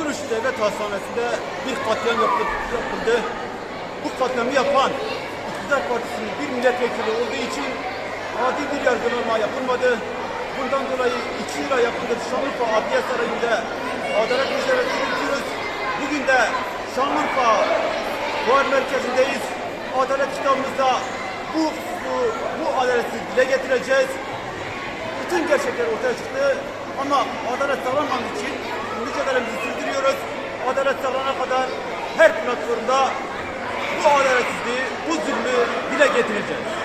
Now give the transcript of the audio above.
Suruç Devlet Hastanesi'nde bir katliam yapı- yapıldı. Bu katliamı yapan İktidar Partisi'nin bir milletvekili olduğu için adil bir yargılama yapılmadı. Bundan dolayı iki yıla yakındır Şanlıurfa Adliye Sarayı'nda adalet mücadelesi yürütüyoruz. Bugün de Şanlıurfa Fuar Merkezi'ndeyiz. Adalet kitabımızda bu, bu, bu adaleti dile getireceğiz bütün gerçekler ortaya çıktı. Ama adalet sağlanmadığı için mücadelemizi. Adalet sağlanana kadar her platformda bu adaletsizliği, bu zulmü dile getireceğiz.